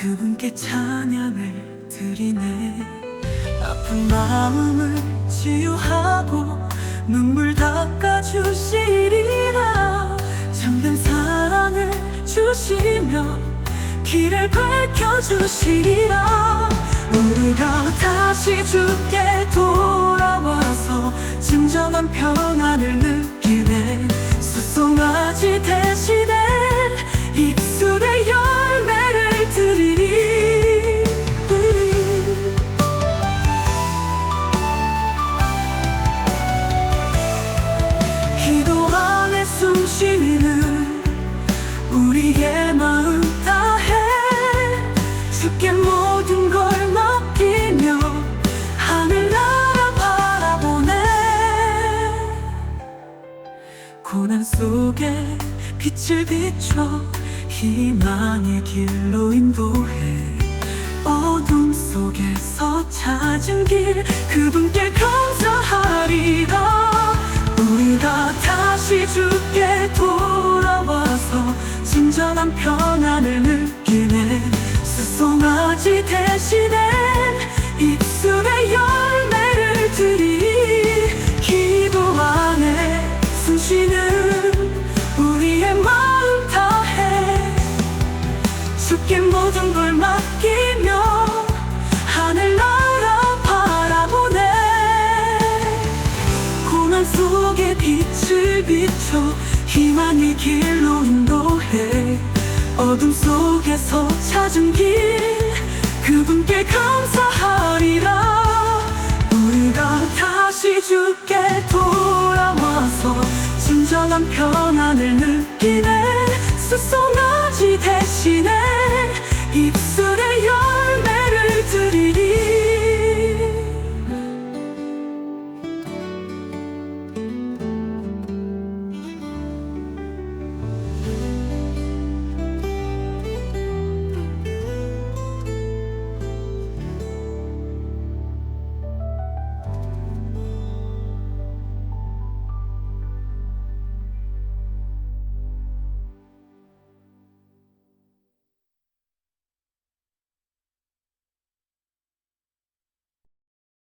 그분께 찬양을 드리네. 아픈 마음을 치유하고 눈물 닦아주시리라. 참된 사랑을 주시며 길을 밝혀주시리라. 우리가 다시 죽게 돌아와서 진정한 평안을 느끼 주께 모든 걸 맡기며 하늘나라 바라보네. 고난 속에 빛을 비춰 희망의 길로 인도해. 어둠 속에서 찾은 길 그분께 감사하리라. 우리가 다시 주께 돌아와서 진정한 평 속에 빛을 비춰 희망의 길로 인도해. 어둠 속에서 찾은 길 그분께 감사하리라. 우리가 다시 주께 돌아와서 진정한 평안을 느끼네. 스스로